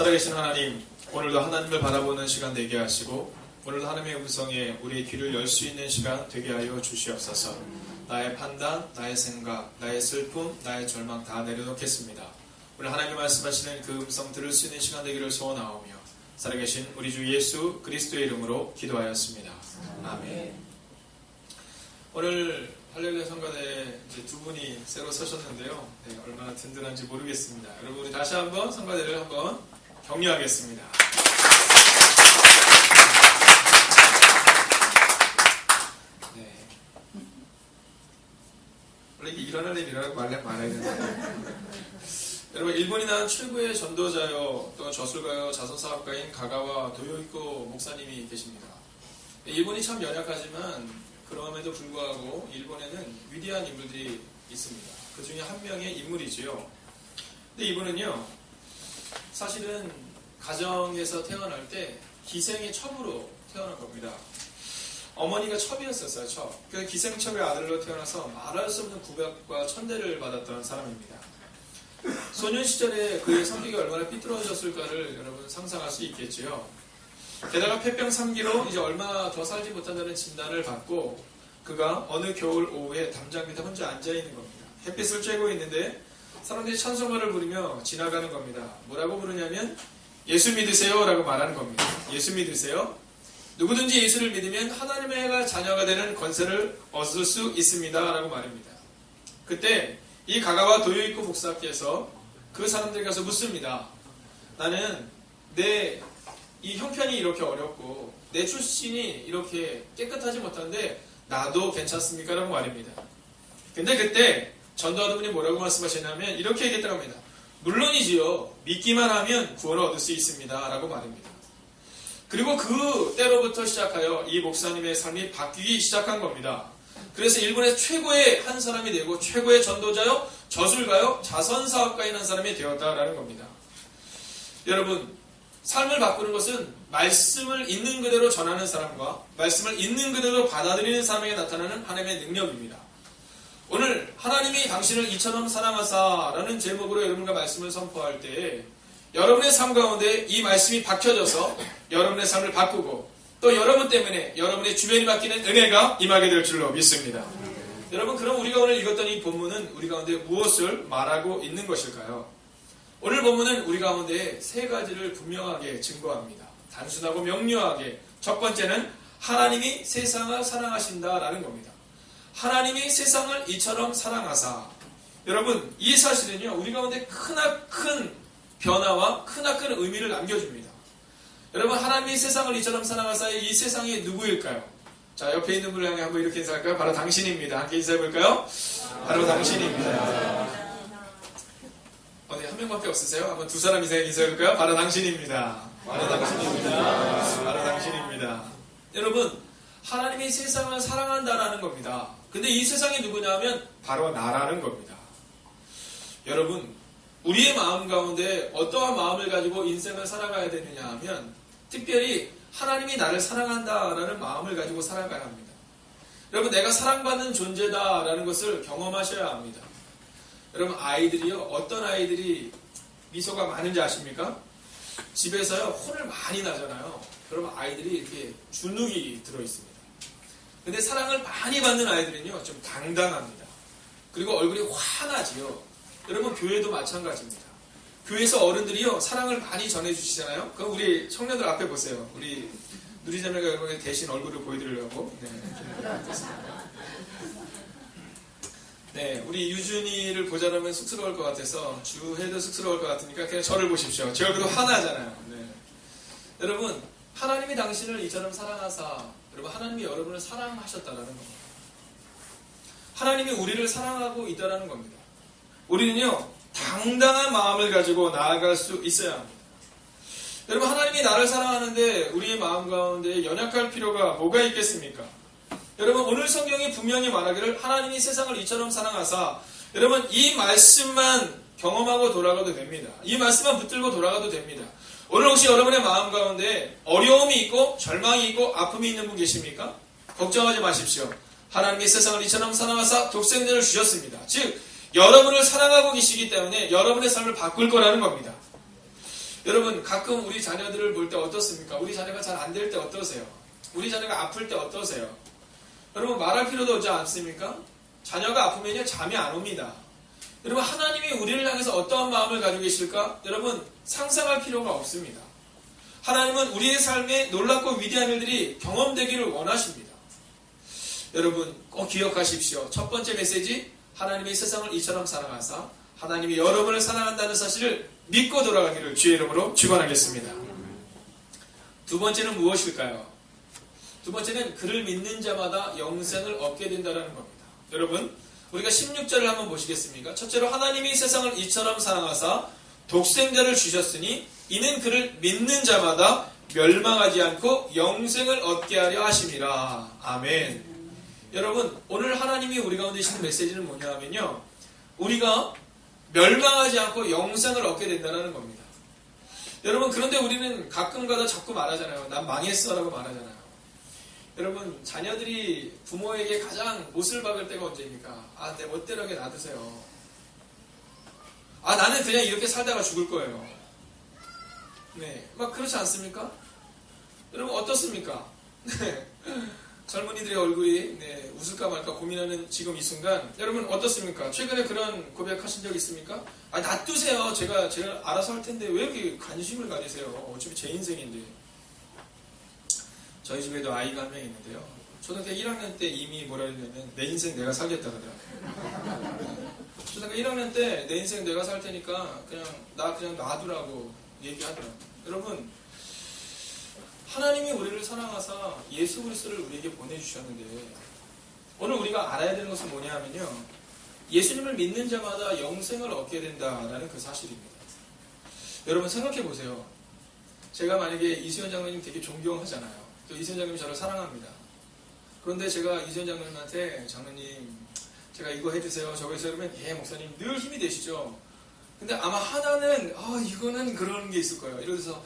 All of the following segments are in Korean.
살아계신 하나님, 오늘도 하나님을 바라보는 시간 되게 하시고, 오늘도 하나님의 음성에 우리의 귀를 열 수 있는 시간 되게 하여 주시옵소서. 나의 판단, 나의 생각, 나의 슬픔, 나의 절망 다 내려놓겠습니다. 오늘 하나님 말씀하시는 그 음성 들을 수 있는 시간 되기를 소원하오며, 살아계신 우리 주 예수 그리스도의 이름으로 기도하였습니다. 아멘. 오늘 할렐루야 성가대 두 분이 새로 서셨는데요. 네, 얼마나 든든한지 모르겠습니다. 여러분 우리 다시 한번 성가대를 한번 격려하겠습니다. 네. 원래 일어날 일 일어나고 말래 말아야 되는데. 여러분 일본이 낳은 최고의 전도자요 또 저술가요 자선사업가인 가가와 도요이코 목사님이 계십니다. 일본이 참 연약하지만 그럼에도 불구하고 일본에는 위대한 인물들이 있습니다. 그 중에 한 명의 인물이지요. 근데 이분은요, 사실은 가정에서 태어날 때 기생의 첩으로 태어난 겁니다. 어머니가 첩이었었어요, 첩. 그 기생첩의 아들로 태어나서 말할 수 없는 구박과 천대를 받았던 사람입니다. 소년 시절에 그의 성격이 얼마나 삐뚤어졌을까를 여러분 상상할 수 있겠지요. 게다가 폐병 3기로 이제 얼마 더 살지 못한다는 진단을 받고 그가 어느 겨울 오후에 담장 밑에 혼자 앉아 있는 겁니다. 햇빛을 쬐고 있는데 사람들이 찬송가를 부르며 지나가는 겁니다. 뭐라고 부르냐면 예수 믿으세요 라고 말하는 겁니다. 예수 믿으세요. 누구든지 예수를 믿으면 하나님의 자녀가 되는 권세를 얻을 수 있습니다 라고 말합니다. 그때 이 가가와 도요이코 목사께서 그 사람들이 가서 묻습니다. 나는 내 이 형편이 이렇게 어렵고 내 출신이 이렇게 깨끗하지 못한데 나도 괜찮습니까? 라고 말입니다. 근데 그때 전도하던 분이 뭐라고 말씀하셨냐면 이렇게 얘기했다고 합니다. 물론이지요. 믿기만 하면 구원을 얻을 수 있습니다. 라고 말입니다. 그리고 그 때로부터 시작하여 이 목사님의 삶이 바뀌기 시작한 겁니다. 그래서 일본의 최고의 한 사람이 되고 최고의 전도자요, 저술가요, 자선사업가인 한 사람이 되었다라는 겁니다. 여러분, 삶을 바꾸는 것은 말씀을 있는 그대로 전하는 사람과 말씀을 있는 그대로 받아들이는 사람에게 나타나는 하나님의 능력입니다. 오늘 하나님이 당신을 이처럼 사랑하사라는 제목으로 여러분과 말씀을 선포할 때 여러분의 삶 가운데 이 말씀이 박혀져서 여러분의 삶을 바꾸고 또 여러분 때문에 여러분의 주변이 바뀌는 은혜가 임하게 될 줄로 믿습니다. 여러분 그럼 우리가 오늘 읽었던 이 본문은 우리 가운데 무엇을 말하고 있는 것일까요? 오늘 본문은 우리 가운데 세 가지를 분명하게 증거합니다. 단순하고 명료하게 첫 번째는 하나님이 세상을 사랑하신다라는 겁니다. 하나님이 세상을 이처럼 사랑하사 여러분 이 사실은요 우리 가운데 크나큰 변화와 크나큰 의미를 남겨줍니다. 여러분 하나님이 세상을 이처럼 사랑하사의 이 세상이 누구일까요? 자 옆에 있는 분을 향해 한번 이렇게 인사할까요? 바로 당신입니다. 함께 인사해볼까요? 바로 당신입니다. 어디 한 명밖에 없으세요? 한번 두 사람 이상 인사해볼까요? 바로 당신입니다. 바로 당신입니다. 바로 당신입니다. 여러분 하나님이 세상을 사랑한다라는 겁니다. 근데 이 세상이 누구냐면 바로 나라는 겁니다. 여러분 우리의 마음 가운데 어떠한 마음을 가지고 인생을 살아가야 되느냐 하면 특별히 하나님이 나를 사랑한다라는 마음을 가지고 살아가야 합니다. 여러분 내가 사랑받는 존재다라는 것을 경험하셔야 합니다. 여러분 아이들이요 어떤 아이들이 미소가 많은지 아십니까? 집에서요 혼을 많이 나잖아요. 그러면 아이들이 이렇게 주눅이 들어 있습니다. 근데 사랑을 많이 받는 아이들은요 좀 당당합니다. 그리고 얼굴이 환하지요. 여러분 교회도 마찬가지입니다. 교회에서 어른들이요 사랑을 많이 전해주시잖아요. 그럼 우리 청년들 앞에 보세요. 우리 누리자매가 여러분 대신 얼굴을 보여드리려고. 네. 네, 우리 유준이를 보자라면 쑥스러울 것 같아서 주해도 쑥스러울 것 같으니까 그냥 저를 보십시오. 제 얼굴도 하나잖아요. 네. 여러분 하나님이 당신을 이처럼 사랑하사 여러분 하나님이 여러분을 사랑하셨다라는 겁니다. 하나님이 우리를 사랑하고 있다라는 겁니다. 우리는요 당당한 마음을 가지고 나아갈 수 있어야 합니다. 여러분 하나님이 나를 사랑하는데 우리의 마음 가운데 연약할 필요가 뭐가 있겠습니까? 여러분 오늘 성경이 분명히 말하기를 하나님이 세상을 이처럼 사랑하사 여러분 이 말씀만 경험하고 돌아가도 됩니다. 이 말씀만 붙들고 돌아가도 됩니다. 오늘 혹시 여러분의 마음 가운데 어려움이 있고 절망이 있고 아픔이 있는 분 계십니까? 걱정하지 마십시오. 하나님이 세상을 이처럼 사랑하사 독생자를 주셨습니다. 즉 여러분을 사랑하고 계시기 때문에 여러분의 삶을 바꿀 거라는 겁니다. 여러분 가끔 우리 자녀들을 볼 때 어떻습니까? 우리 자녀가 잘 안 될 때 어떠세요? 우리 자녀가 아플 때 어떠세요? 여러분 말할 필요도 없지 않습니까? 자녀가 아프면요 잠이 안 옵니다. 여러분 하나님이 우리를 향해서 어떠한 마음을 가지고 계실까? 여러분 상상할 필요가 없습니다. 하나님은 우리의 삶에 놀랍고 위대한 일들이 경험되기를 원하십니다. 여러분 꼭 기억하십시오. 첫 번째 메시지 하나님의 세상을 이처럼 사랑하사 하나님이 여러분을 사랑한다는 사실을 믿고 돌아가기를 주의 이름으로 축원하겠습니다. 두 번째는 무엇일까요? 두 번째는 그를 믿는 자마다 영생을 얻게 된다는 겁니다. 여러분 우리가 16절을 한번 보시겠습니까? 첫째로 하나님이 세상을 이처럼 사랑하사 독생자를 주셨으니 이는 그를 믿는 자마다 멸망하지 않고 영생을 얻게 하려 하심이라. 아멘. 여러분 오늘 하나님이 우리 가운데 주시는 메시지는 뭐냐 하면요. 우리가 멸망하지 않고 영생을 얻게 된다는 겁니다. 여러분 그런데 우리는 가끔가다 자꾸 말하잖아요. 난 망했어 라고 말하잖아요. 여러분 자녀들이 부모에게 가장 못을 박을 때가 언제입니까? 아, 내 멋대로게 놔두세요. 아, 나는 그냥 이렇게 살다가 죽을 거예요. 네, 막 그렇지 않습니까? 여러분 어떻습니까? 네. 젊은이들의 얼굴이 네, 웃을까 말까 고민하는 지금 이 순간 여러분 어떻습니까? 최근에 그런 고백하신 적 있습니까? 아 놔두세요. 제가 제가 알아서 할 텐데 왜 이렇게 관심을 가지세요? 어차피 제 인생인데. 저희 집에도 아이가 한 명 있는데요. 초등학교 1학년 때 이미 뭐라 그러냐면 내 인생 내가 살겠다 그래요. 초등학교 1학년 때 내 인생 내가 살 테니까 그냥 나 그냥 놔두라고 얘기하더라고요. 여러분 하나님이 우리를 사랑하사 예수 그리스도를 우리에게 보내주셨는데 오늘 우리가 알아야 되는 것은 뭐냐 하면요. 예수님을 믿는 자마다 영생을 얻게 된다라는 그 사실입니다. 여러분 생각해 보세요. 제가 만약에 이수현 장로님 되게 존경하잖아요. 장로님 저를 사랑합니다. 그런데 제가 이수현 장로님한테 장로님 제가 이거 해주세요 저거 해주세요 그러면 예 목사님 늘 힘이 되시죠. 근데 아마 하나는 아 이거는 그런 게 있을 거예요. 이러면서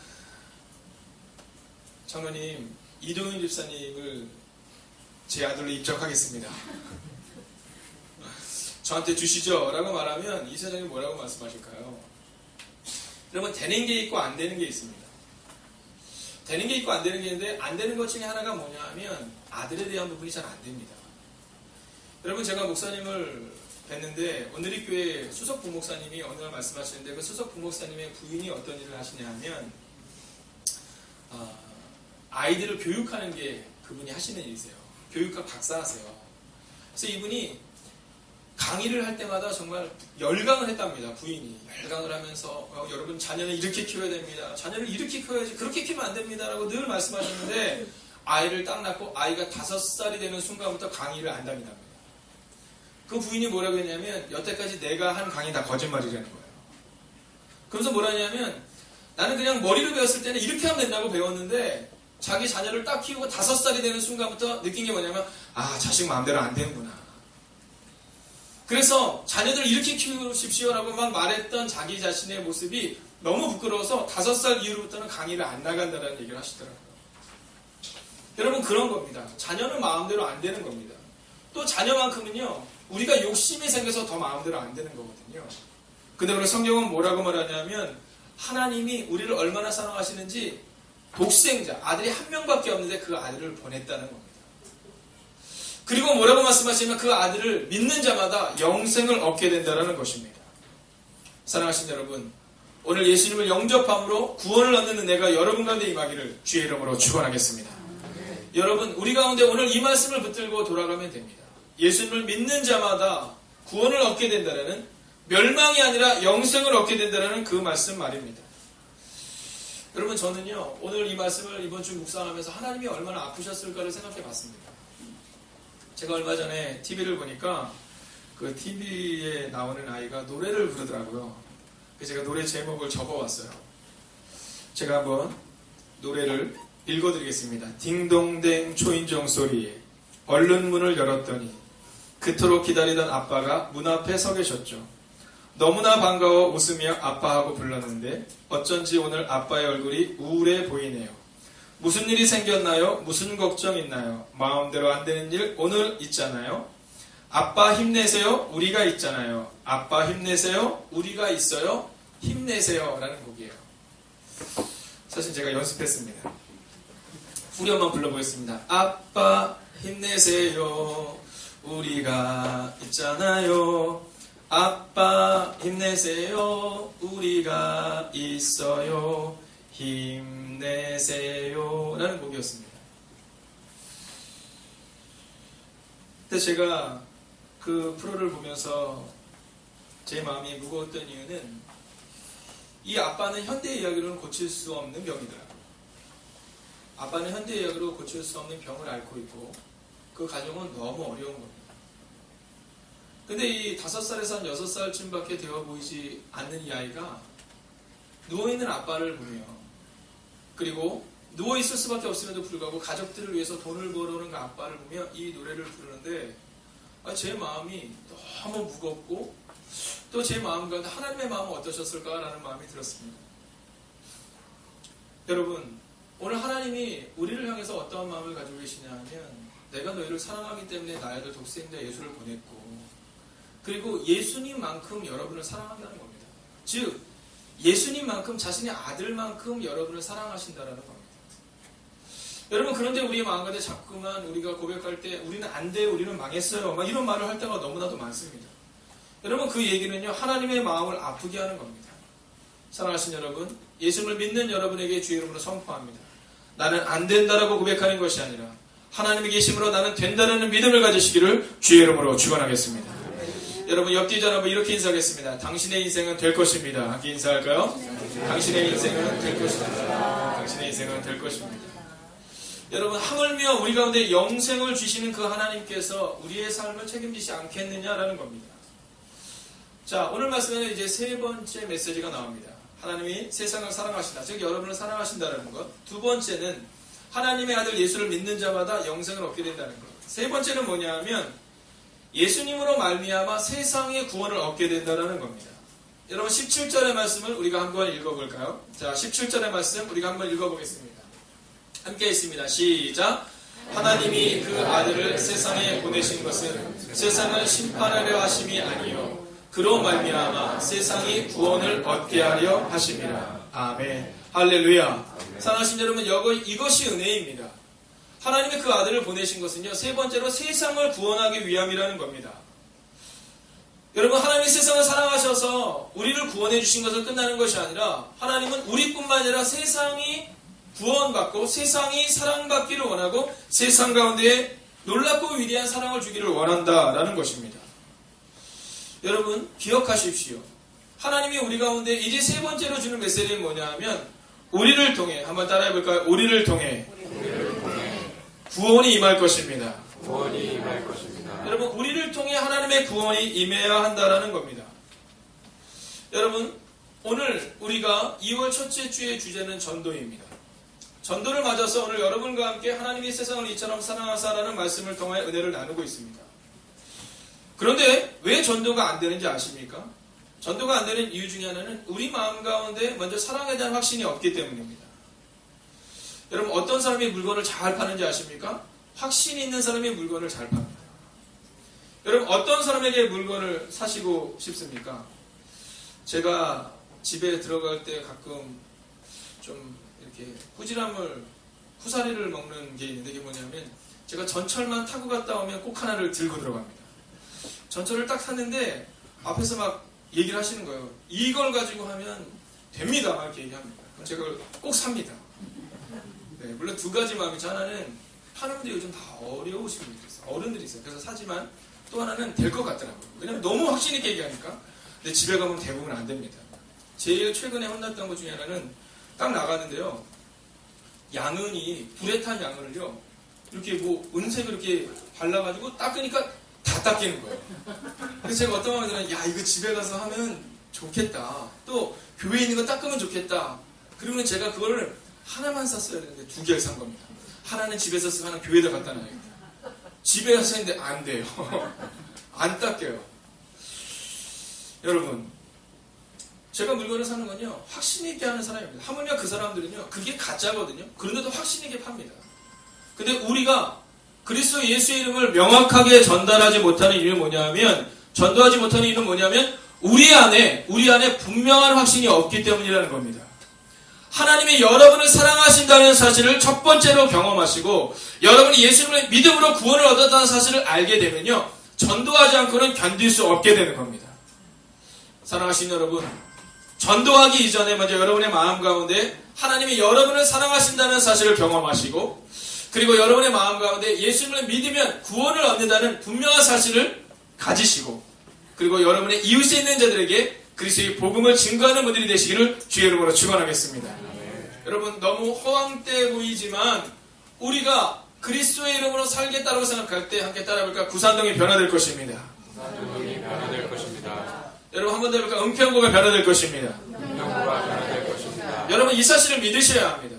장로님 이동윤 집사님을 제 아들로 입적하겠습니다. 저한테 주시죠 라고 말하면 이 사장님 뭐라고 말씀하실까요? 여러분 되는 게 있고 안 되는 게 있습니다. 되는 게 있고 안 되는 게 있는데 안 되는 것 중에 하나가 뭐냐 하면 아들에 대한 부분이 잘 안 됩니다. 여러분 제가 목사님을 뵀는데 오늘이 교회 수석 부목사님이 어느 날 말씀하시는데 그 수석 부목사님의 부인이 어떤 일을 하시냐 하면 아, 아이들을 교육하는 게 그분이 하시는 일이세요. 교육학 박사하세요. 그래서 이분이 강의를 할 때마다 정말 열강을 했답니다. 부인이 열강을 하면서 어, 여러분 자녀는 이렇게 키워야 됩니다. 자녀를 이렇게 키워야지 그렇게 키우면 안 됩니다라고 늘 말씀하셨는데 아이를 딱 낳고 아이가 다섯 살이 되는 순간부터 강의를 안 다닌답니다. 그 부인이 뭐라고 했냐면 여태까지 내가 한 강의 다 거짓말이라는 거예요. 그래서 뭐라 했냐면 나는 그냥 머리로 배웠을 때는 이렇게 하면 된다고 배웠는데 자기 자녀를 딱 키우고 다섯 살이 되는 순간부터 느낀 게 뭐냐면 아 자식 마음대로 안 되는구나. 그래서 자녀들 이렇게 키우십시오라고 막 말했던 자기 자신의 모습이 너무 부끄러워서 다섯 살 이후로부터는 강의를 안 나간다는 얘기를 하시더라고요. 여러분 그런 겁니다. 자녀는 마음대로 안 되는 겁니다. 또 자녀만큼은요 우리가 욕심이 생겨서 더 마음대로 안 되는 거거든요. 근데 오늘 성경은 뭐라고 말하냐면 하나님이 우리를 얼마나 사랑하시는지 독생자 아들이 한 명밖에 없는데 그 아들을 보냈다는 겁니다. 그리고 뭐라고 말씀하시면 그 아들을 믿는 자마다 영생을 얻게 된다는 것입니다. 사랑하신 여러분, 오늘 예수님을 영접함으로 구원을 얻는 은혜가 여러분 가운데 임하기를 주의 이름으로 축원하겠습니다. 여러분, 우리 가운데 오늘 이 말씀을 붙들고 돌아가면 됩니다. 예수님을 믿는 자마다 구원을 얻게 된다는 멸망이 아니라 영생을 얻게 된다는 그 말씀 말입니다. 여러분 저는요 오늘 이 말씀을 이번 주 묵상하면서 하나님이 얼마나 아프셨을까를 생각해 봤습니다. 제가 얼마 전에 TV를 보니까 그 TV에 나오는 아이가 노래를 부르더라고요. 그래서 제가 노래 제목을 적어왔어요. 제가 한번 노래를 읽어드리겠습니다. 딩동댕 초인종 소리에 얼른 문을 열었더니 그토록 기다리던 아빠가 문 앞에 서 계셨죠. 너무나 반가워 웃으며 아빠하고 불렀는데 어쩐지 오늘 아빠의 얼굴이 우울해 보이네요. 무슨 일이 생겼나요? 무슨 걱정 있나요? 마음대로 안 되는 일 오늘 있잖아요. 아빠 힘내세요. 우리가 있잖아요. 아빠 힘내세요. 우리가 있어요. 힘내세요. 라는 곡이에요. 사실 제가 연습했습니다. 후렴만 불러보겠습니다. 아빠 힘내세요. 우리가 있잖아요. 아빠 힘내세요. 우리가 있어요. 힘내세요. 라는 곡이었습니다. 근데 제가 그 프로를 보면서 제 마음이 무거웠던 이유는 이 아빠는 현대 이야기로는 고칠 수 없는 병이더라고요. 아빠는 현대 이야기로 고칠 수 없는 병을 앓고 있고 그 가정은 너무 어려운 겁니다. 근데 이 다섯 살에서 한 여섯 살쯤밖에 되어 보이지 않는 이 아이가 누워있는 아빠를 보며 그리고 누워 있을 수밖에 없음에도 불구하고 가족들을 위해서 돈을 벌어오는 그 아빠를 보며 이 노래를 부르는데 아, 제 마음이 너무 무겁고 또 제 마음 가운데 하나님의 마음은 어떠셨을까라는 마음이 들었습니다. 여러분 오늘 하나님이 우리를 향해서 어떠한 마음을 가지고 계시냐 하면 내가 너희를 사랑하기 때문에 나의 아들 독생자 예수를 보냈고 그리고 예수님만큼 여러분을 사랑한다는 겁니다. 즉 예수님만큼 자신의 아들만큼 여러분을 사랑하신다라는 겁니다. 여러분 그런데 우리의 마음 가운데 자꾸만 우리가 고백할 때 우리는 안 돼, 우리는 망했어요. 막 이런 말을 할 때가 너무나도 많습니다. 여러분 그 얘기는요 하나님의 마음을 아프게 하는 겁니다. 사랑하신 여러분, 예수를 믿는 여러분에게 주의 이름으로 선포합니다. 나는 안 된다라고 고백하는 것이 아니라 하나님의 계심으로 나는 된다는 믿음을 가지시기를 주의 이름으로 축원하겠습니다. 여러분 옆뒤 전화번 이렇게 인사하겠습니다. 당신의 인생은 될 것입니다. 함께 인사할까요? 당신의 인생은 될 것입니다. 당신의 인생은 될 것입니다. 여러분 하물며 우리 가운데 영생을 주시는 그 하나님께서 우리의 삶을 책임지지 않겠느냐라는 겁니다. 자 오늘 말씀에는 이제 세 번째 메시지가 나옵니다. 하나님이 세상을 사랑하신다. 즉 여러분을 사랑하신다는 것. 두 번째는 하나님의 아들 예수를 믿는 자마다 영생을 얻게 된다는 것. 세 번째는 뭐냐면 예수님으로 말미암아 세상의 구원을 얻게 된다는 겁니다. 여러분 17절의 말씀을 우리가 한번 읽어볼까요? 자 17절의 말씀 우리가 한번 읽어보겠습니다. 함께 있습니다. 시작. 하나님이 그 아들을 세상에 보내신 것은 세상을 심판하려 하심이 아니요 그로 말미암아 세상이 구원을 얻게 하려 하심이라. 아멘. 할렐루야. 사랑하신 여러분, 이것이 은혜입니다. 하나님의 그 아들을 보내신 것은요, 세 번째로 세상을 구원하기 위함이라는 겁니다. 여러분, 하나님이 세상을 사랑하셔서 우리를 구원해 주신 것을 끝나는 것이 아니라, 하나님은 우리뿐만 아니라 세상이 구원받고 세상이 사랑받기를 원하고 세상 가운데 놀랍고 위대한 사랑을 주기를 원한다라는 것입니다. 여러분 기억하십시오. 하나님이 우리 가운데 이제 세 번째로 주는 메시지는 뭐냐 하면 우리를 통해 한번 따라해 볼까요? 우리를 통해, 구원이 임할 것입니다. 구원이 임할 것입니다. 여러분 우리를 통해 하나님의 구원이 임해야 한다라는 겁니다. 여러분 오늘 우리가 2월 첫째 주의 주제는 전도입니다. 전도를 맞아서 오늘 여러분과 함께 하나님이 세상을 이처럼 사랑하사라는 말씀을 통해 은혜를 나누고 있습니다. 그런데 왜 전도가 안 되는지 아십니까? 전도가 안 되는 이유 중에 하나는 우리 마음 가운데 먼저 사랑에 대한 확신이 없기 때문입니다. 여러분 어떤 사람이 물건을 잘 파는지 아십니까? 확신이 있는 사람이 물건을 잘 팝니다. 여러분 어떤 사람에게 물건을 사시고 싶습니까? 제가 집에 들어갈 때 가끔 좀 이렇게 후지람을 후사리를 먹는 게 있는데 이게 뭐냐면 제가 전철만 타고 갔다 오면 꼭 하나를 들고 들어갑니다. 전철을 딱 탔는데 앞에서 막 얘기를 하시는 거예요. 이걸 가지고 하면 됩니다. 막 이렇게 얘기합니다. 그럼 제가 꼭 삽니다. 네, 물론 두 가지 마음이죠. 하나는 분들이 요즘 다 어려우신 분들이 있어요. 어른들이 있어요. 그래서 사지만 또 하나는 될 것 같더라고요. 왜냐면 너무 확신 있게 얘기하니까. 근데 집에 가면 대부분 안 됩니다. 제일 최근에 혼났던 것 중에 하나는 딱 나가는데요. 양은이 불에 탄 양은을요. 이렇게 뭐 은색을 이렇게 발라가지고 닦으니까 다 닦이는 거예요. 그래서 제가 어떤 마음이 들어요. 야 이거 집에 가서 하면 좋겠다. 또 교회에 있는 거 닦으면 좋겠다. 그러면 제가 그거를 하나만 샀어야 되는데 두 개를 산 겁니다. 하나는 집에서 쓰고 하나는 교회에다 갖다 놔야겠다. 집에 가서 했는데 안 돼요. 안 닦여요. 여러분 제가 물건을 사는 건요, 확신 있게 하는 사람입니다. 하물며 그 사람들은요, 그게 가짜거든요. 그런데도 확신 있게 팝니다. 근데 우리가 그리스도 예수의 이름을 명확하게 전달하지 못하는 이유는 뭐냐면, 전도하지 못하는 이유는 뭐냐면, 우리 안에, 우리 안에 분명한 확신이 없기 때문이라는 겁니다. 하나님이 여러분을 사랑하신다는 사실을 첫 번째로 경험하시고 여러분이 예수님을 믿음으로 구원을 얻었다는 사실을 알게 되면요. 전도하지 않고는 견딜 수 없게 되는 겁니다. 사랑하신 여러분, 전도하기 이전에 먼저 여러분의 마음 가운데 하나님이 여러분을 사랑하신다는 사실을 경험하시고 그리고 여러분의 마음 가운데 예수님을 믿으면 구원을 얻는다는 분명한 사실을 가지시고 그리고 여러분의 이웃에 있는 자들에게 그리스도의 복음을 증거하는 분들이 되시기를 주의 이름으로 축원하겠습니다. 여러분 너무 허황돼 보이지만 우리가 그리스도의 이름으로 살겠다고 생각할 때 함께 따라볼까 구산동이 변화될 것입니다. 산동이 변화될 것입니다. 여러분 한 번 더 해볼까 은평구가 변화될 것입니다. 영구가 변화될 것입니다. 여러분 이 사실을 믿으셔야 합니다.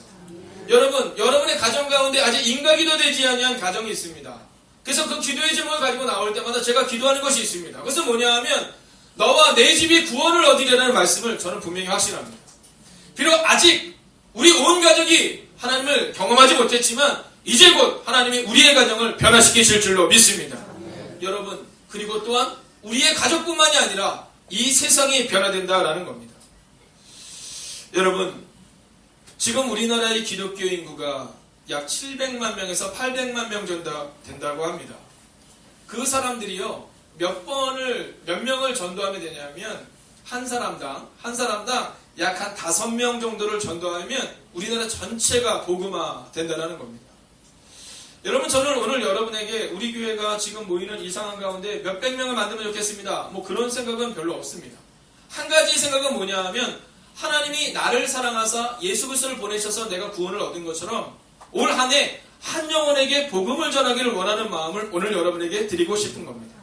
여러분 여러분의 가정 가운데 아직 인가기도 되지 아니한 가정이 있습니다. 그래서 그 기도의 제목을 가지고 나올 때마다 제가 기도하는 것이 있습니다. 그것은 뭐냐 하면 너와 내 집이 구원을 얻으려는 말씀을 저는 분명히 확신합니다. 비록 아직 우리 온 가족이 하나님을 경험하지 못했지만 이제 곧 하나님이 우리의 가정을 변화시키실 줄로 믿습니다. 여러분 그리고 또한 우리의 가족뿐만이 아니라 이 세상이 변화된다라는 겁니다. 여러분 지금 우리나라의 기독교 인구가 약 700만 명에서 800만 명 정도 된다고 합니다. 그 사람들이요, 몇 번을, 몇 명을 전도하면 되냐면, 한 사람당, 한 사람당 약 한 다섯 명 정도를 전도하면 우리나라 전체가 복음화 된다는 겁니다. 여러분, 저는 오늘 여러분에게 우리 교회가 지금 모이는 이 상황 가운데 몇백 명을 만들면 좋겠습니다. 뭐 그런 생각은 별로 없습니다. 한 가지 생각은 뭐냐 하면, 하나님이 나를 사랑하사 예수 그리스도를 보내셔서 내가 구원을 얻은 것처럼 올 한해 한 영혼에게 복음을 전하기를 원하는 마음을 오늘 여러분에게 드리고 싶은 겁니다.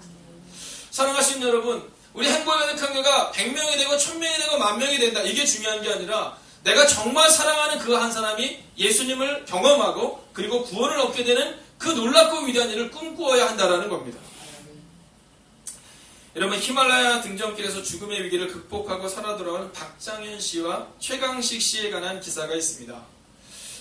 사랑하시는 여러분, 우리 행복연합교회가 100명이 되고 1000명이 되고 만 명이 된다. 이게 중요한 게 아니라 내가 정말 사랑하는 그 한 사람이 예수님을 경험하고 그리고 구원을 얻게 되는 그 놀랍고 위대한 일을 꿈꾸어야 한다라는 겁니다. 여러분 히말라야 등정길에서 죽음의 위기를 극복하고 살아 돌아온 박장현 씨와 최강식 씨에 관한 기사가 있습니다.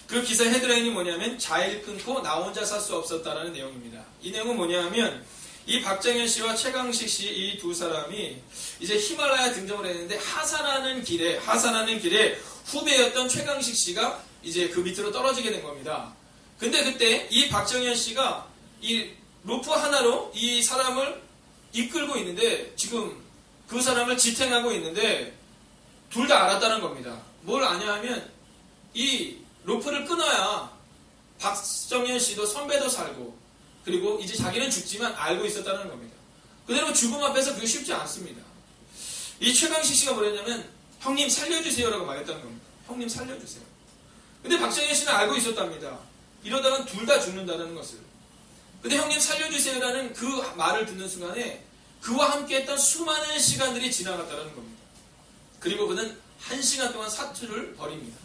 그 기사 헤드라인이 뭐냐면 자일 끊고 나 혼자 살 수 없었다라는 내용입니다. 이 내용은 뭐냐면 이 박장현 씨와 최강식 씨 이 두 사람이 이제 히말라야 등정을 했는데 하산하는 길에 하산하는 길에 후배였던 최강식 씨가 이제 그 밑으로 떨어지게 된 겁니다. 근데 그때 이 박정현 씨가 이 로프 하나로 이 사람을 이끌고 있는데 지금 그 사람을 지탱하고 있는데 둘 다 알았다는 겁니다. 뭘 아냐 하면 이 로프를 끊어야 박정현 씨도 선배도 살고 그리고 이제 자기는 죽지만 알고 있었다는 겁니다. 그대로 죽음 앞에서 그게 쉽지 않습니다. 이 최강식 씨가 뭐랬냐면 형님 살려주세요라고 말했다는 겁니다. 형님 살려주세요. 근데 박정현 씨는 알고 있었답니다. 이러다간 둘 다 죽는다는 것을. 근데 형님 살려주세요라는 그 말을 듣는 순간에 그와 함께 했던 수많은 시간들이 지나갔다는 겁니다. 그리고 그는 한 시간 동안 사투를 벌입니다.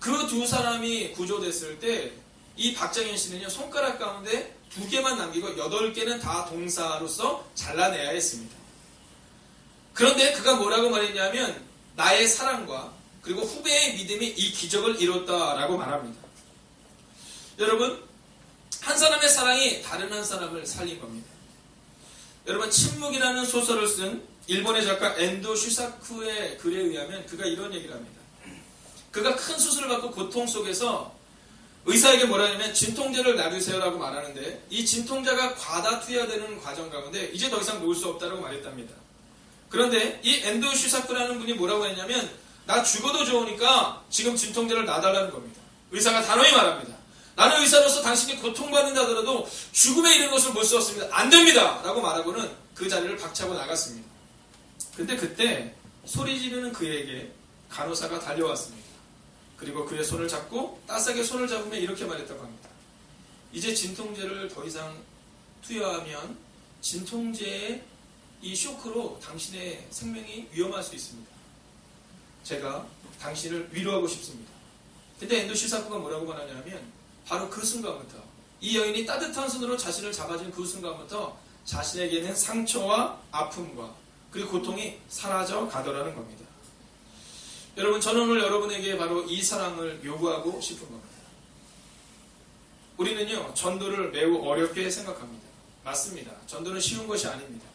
그 두 사람이 구조됐을 때 이 박정현 씨는요 손가락 가운데 두 개만 남기고 여덟 개는 다 동사로서 잘라내야 했습니다. 그런데 그가 뭐라고 말했냐면 나의 사랑과 그리고 후배의 믿음이 이 기적을 이뤘다라고 말합니다. 여러분 한 사람의 사랑이 다른 한 사람을 살린 겁니다. 여러분 침묵이라는 소설을 쓴 일본의 작가 엔도 슈사쿠의 글에 의하면 그가 이런 얘기를 합니다. 그가 큰 수술을 받고 고통 속에서 의사에게 뭐라 하냐면 진통제를 놔주세요라고 말하는데 이 진통제가 과다 투여되는 과정 가운데 이제 더 이상 놓을 수 없다라고 말했답니다. 그런데 이 엔도 슈사쿠라는 분이 뭐라고 했냐면 나 죽어도 좋으니까 지금 진통제를 놔달라는 겁니다. 의사가 단호히 말합니다. 나는 의사로서 당신이 고통받는다 하더라도 죽음에 이른 것을 못 쓰었습니다. 안 됩니다! 라고 말하고는 그 자리를 박차고 나갔습니다. 근데 그때 소리 지르는 그에게 간호사가 달려왔습니다. 그리고 그의 손을 잡고 따스하게 손을 잡으며 이렇게 말했다고 합니다. 이제 진통제를 더 이상 투여하면 진통제의 이 쇼크로 당신의 생명이 위험할 수 있습니다. 제가 당신을 위로하고 싶습니다. 근데 엔도 시사쿠가 뭐라고 말하냐면 바로 그 순간부터 이 여인이 따뜻한 손으로 자신을 잡아준 그 순간부터 자신에게는 상처와 아픔과 그리고 고통이 사라져 가더라는 겁니다. 여러분 저는 오늘 여러분에게 바로 이 사랑을 요구하고 싶은 겁니다. 우리는요 전도를 매우 어렵게 생각합니다. 맞습니다. 전도는 쉬운 것이 아닙니다.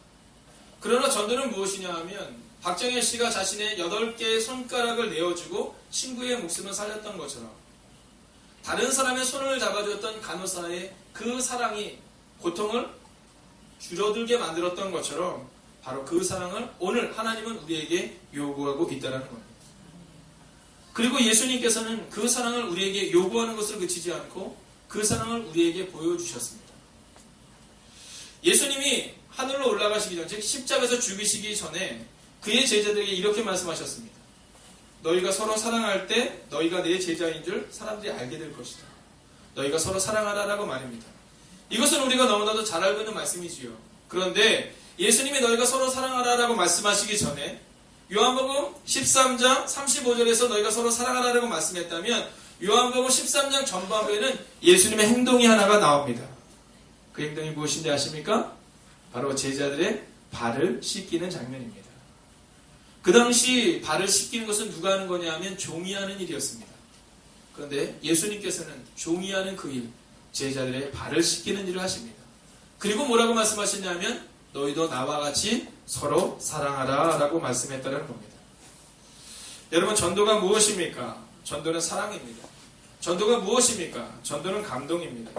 그러나 전도는 무엇이냐 하면 박정현 씨가 자신의 8개의 손가락을 내어주고 친구의 목숨을 살렸던 것처럼 다른 사람의 손을 잡아주었던 간호사의 그 사랑이 고통을 줄어들게 만들었던 것처럼 바로 그 사랑을 오늘 하나님은 우리에게 요구하고 있다는 겁니다. 그리고 예수님께서는 그 사랑을 우리에게 요구하는 것을 그치지 않고 그 사랑을 우리에게 보여주셨습니다. 예수님이 하늘로 올라가시기 전, 즉 십자가에서 죽으시기 전에 그의 제자들에게 이렇게 말씀하셨습니다. 너희가 서로 사랑할 때 너희가 내 제자인 줄 사람들이 알게 될 것이다. 너희가 서로 사랑하라라고 말입니다. 이것은 우리가 너무나도 잘 알고 있는 말씀이지요. 그런데 예수님이 너희가 서로 사랑하라라고 말씀하시기 전에 요한복음 13장 35절에서 너희가 서로 사랑하라라고 말씀했다면 요한복음 13장 전반부에는 예수님의 행동이 하나가 나옵니다. 그 행동이 무엇인지 아십니까? 바로 제자들의 발을 씻기는 장면입니다. 그 당시 발을 씻기는 것은 누가 하는 거냐 하면 종이 하는 일이었습니다. 그런데 예수님께서는 종이 하는 그 일, 제자들의 발을 씻기는 일을 하십니다. 그리고 뭐라고 말씀하셨냐면 너희도 나와 같이 서로 사랑하라 라고 말씀했다는 겁니다. 여러분 전도가 무엇입니까? 전도는 사랑입니다. 전도가 무엇입니까? 전도는 감동입니다.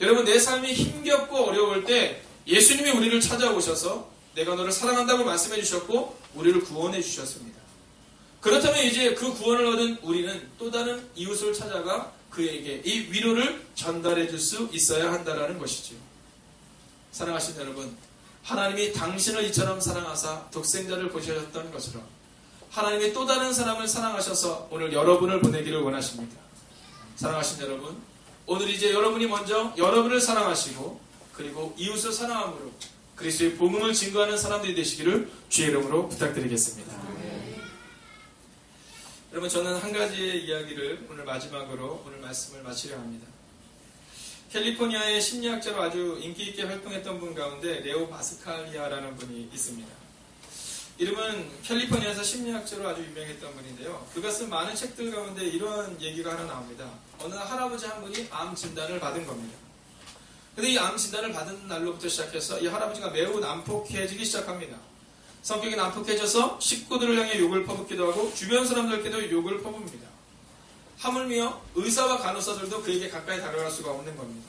여러분 내 삶이 힘겹고 어려울 때 예수님이 우리를 찾아오셔서 내가 너를 사랑한다고 말씀해 주셨고 우리를 구원해 주셨습니다. 그렇다면 이제 그 구원을 얻은 우리는 또 다른 이웃을 찾아가 그에게 이 위로를 전달해 줄 수 있어야 한다라는 것이죠. 사랑하신 여러분, 하나님이 당신을 이처럼 사랑하사 독생자를 보셔졌던 것처럼 하나님이 또 다른 사람을 사랑하셔서 오늘 여러분을 보내기를 원하십니다. 사랑하신 여러분, 오늘 이제 여러분이 먼저 여러분을 사랑하시고 그리고 이웃을 사랑함으로 그리스도의 복음을 증거하는 사람들이 되시기를 주의 이름으로 부탁드리겠습니다. 여러분 저는 한 가지의 이야기를 오늘 마지막으로 오늘 말씀을 마치려 합니다. 캘리포니아의 심리학자로 아주 인기 있게 활동했던 분 가운데 레오 바스칼리아라는 분이 있습니다. 이름은 캘리포니아에서 심리학자로 아주 유명했던 분인데요. 그가 쓴 많은 책들 가운데 이런 얘기가 하나 나옵니다. 어느 날 할아버지 한 분이 암 진단을 받은 겁니다. 근데 이 암 진단을 받은 날로부터 시작해서 이 할아버지가 매우 난폭해지기 시작합니다. 성격이 난폭해져서 식구들을 향해 욕을 퍼붓기도 하고 주변 사람들께도 욕을 퍼붓습니다. 하물며 의사와 간호사들도 그에게 가까이 다가갈 수가 없는 겁니다.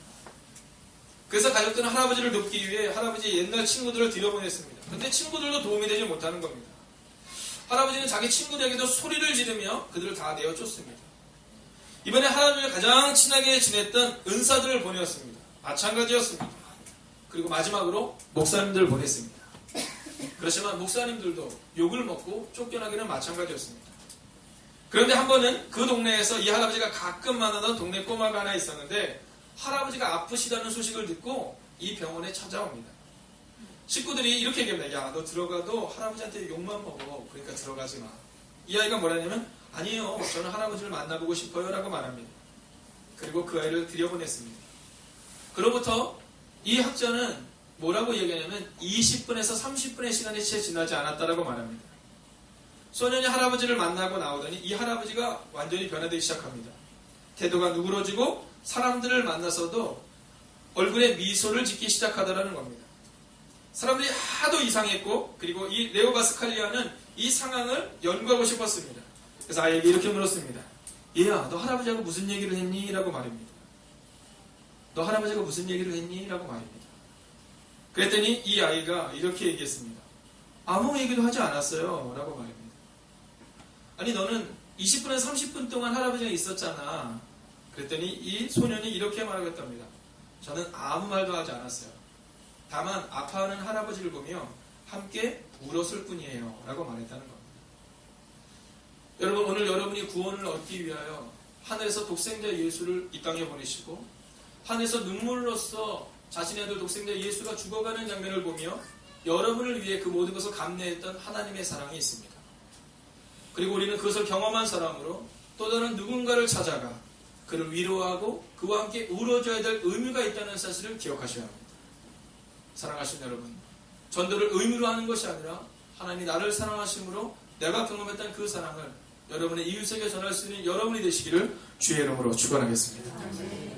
그래서 가족들은 할아버지를 돕기 위해 할아버지 옛날 친구들을 들여보냈습니다. 근데 친구들도 도움이 되지 못하는 겁니다. 할아버지는 자기 친구들에게도 소리를 지르며 그들을 다 내어쫓습니다. 이번에 할아버지가 가장 친하게 지냈던 은사들을 보내었습니다. 마찬가지였습니다. 그리고 마지막으로 목사님들을 보냈습니다. 그렇지만 목사님들도 욕을 먹고 쫓겨나기는 마찬가지였습니다. 그런데 한 번은 그 동네에서 이 할아버지가 가끔 만나던 동네 꼬마가 하나 있었는데 할아버지가 아프시다는 소식을 듣고 이 병원에 찾아옵니다. 식구들이 이렇게 얘기합니다. 야, 너 들어가도 할아버지한테 욕만 먹어. 그러니까 들어가지 마. 이 아이가 뭐라냐면 아니에요. 저는 할아버지를 만나보고 싶어요. 라고 말합니다. 그리고 그 아이를 들여보냈습니다. 그로부터 이 학자는 뭐라고 얘기하냐면 20분에서 30분의 시간이 채 지나지 않았다라고 말합니다. 소년이 할아버지를 만나고 나오더니 이 할아버지가 완전히 변화되기 시작합니다. 태도가 누그러지고 사람들을 만나서도 얼굴에 미소를 짓기 시작하더라는 겁니다. 사람들이 하도 이상했고 그리고 이 레오 바스칼리아는 이 상황을 연구하고 싶었습니다. 그래서 아이에게 이렇게 물었습니다. 얘야, 너 할아버지하고 무슨 얘기를 했니? 라고 말입니다. 너 할아버지가 무슨 얘기를 했니? 라고 말입니다. 그랬더니 이 아이가 이렇게 얘기했습니다. 아무 얘기도 하지 않았어요. 라고 말입니다. 아니 너는 20분에서 30분 동안 할아버지가 있었잖아. 그랬더니 이 소년이 이렇게 말하겠답니다. 저는 아무 말도 하지 않았어요. 다만 아파하는 할아버지를 보며 함께 울었을 뿐이에요. 라고 말했다는 겁니다. 여러분 오늘 여러분이 구원을 얻기 위하여 하늘에서 독생자 예수를 이 땅에 보내시고 하늘에서 눈물로써 자신의 아들 독생자 예수가 죽어가는 장면을 보며 여러분을 위해 그 모든 것을 감내했던 하나님의 사랑이 있습니다. 그리고 우리는 그것을 경험한 사람으로 또 다른 누군가를 찾아가 그를 위로하고 그와 함께 울어줘야 될 의무가 있다는 사실을 기억하셔야 합니다. 사랑하신 여러분, 전도를 의무로 하는 것이 아니라 하나님이 나를 사랑하심으로 내가 경험했던 그 사랑을 여러분의 이웃에게 전할 수 있는 여러분이 되시기를 주의 이름으로 축원하겠습니다.